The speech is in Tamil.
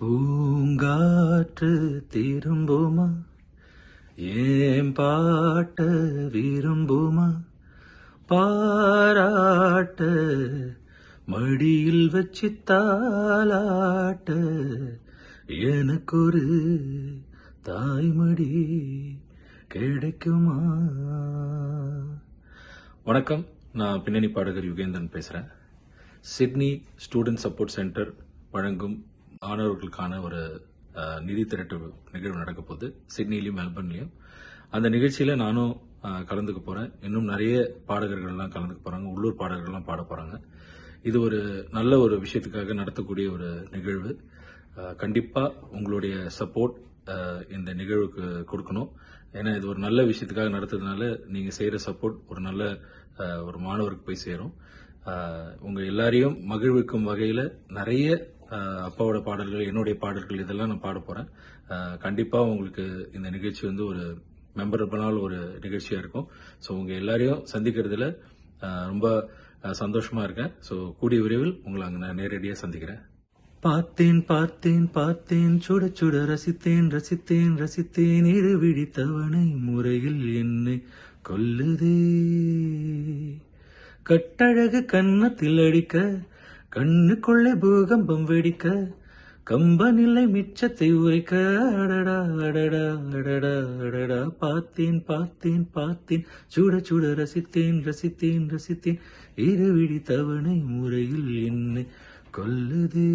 பூங்காற்று திரும்புமா? ஏன் பாட்ட விரும்புமா? பாராட்ட மடியில் வச்சு தாலாட்ட எனக்கு ஒரு தாய்மடி கிடைக்குமா? வணக்கம். நான் பின்னணி பாடகர் யுகேந்திரன் பேசுகிறேன் சிட்னி ஸ்டூடெண்ட் சப்போர்ட் சென்டர் வழங்கும் மாணவர்களுக்கான ஒரு நிதி திரட்டு நிகழ்வு நடக்க போகுது. சிட்னிலையும் மெல்பர்ன்லையும். அந்த நிகழ்ச்சியில் நானும் கலந்துக்க போகிறேன் இன்னும் நிறைய பாடகர்கள்லாம் கலந்துக்க போகிறாங்க உள்ளூர் பாடகர்கள்லாம் பாட போகிறாங்க இது ஒரு நல்ல ஒரு விஷயத்துக்காக நடத்தக்கூடிய ஒரு நிகழ்வு. கண்டிப்பாக உங்களுடைய சப்போர்ட் இந்த நிகழ்வுக்கு கொடுக்கணும். ஏன்னா இது ஒரு நல்ல விஷயத்துக்காக நடத்துறதுனால நீங்கள் செய்கிற சப்போர்ட் ஒரு நல்ல ஒரு மாணவருக்கு போய் சேரும். உங்கள் எல்லாரையும் மகிழ்விக்கும் வகையில் நிறைய அப்பாவோட பாடல்கள் என்னுடைய பாடல்கள் இதெல்லாம் நான் பாட போகிறேன் கண்டிப்பாக உங்களுக்கு இந்த நிகழ்ச்சி வந்து ஒரு மெம்பரபிளான ஒரு நிகழ்ச்சியாக இருக்கும். ஸோ உங்கள் எல்லாரையும் சந்திக்கிறதுல ரொம்ப சந்தோஷமாக இருக்கேன். ஸோ கூடிய விரைவில் உங்களை அங்கே நான் நேரடியாக சந்திக்கிறேன். பார்த்தேன் பார்த்தேன் பார்த்தேன் சுட சுட ரசித்தேன் ரசித்தேன் ரசித்தேன் இரு விழித்தவனை முறையில் என்னை கொல்லுதே. கட்டழகு கன்னத்தில் அடிக்க கண்ணுக்குள்ளே பூகம்பம் வெடிக்க கம்பனில்லை மிச்சத்தை உரைக்க அடடா அடடா அடடா அடடா. பார்த்தேன் பார்த்தேன் பார்த்தேன். சுட சுட ரசித்தேன் ரசித்தேன் ரசித்தேன். இரவிடி தவணை முறையில் என்னை கொல்லுதே.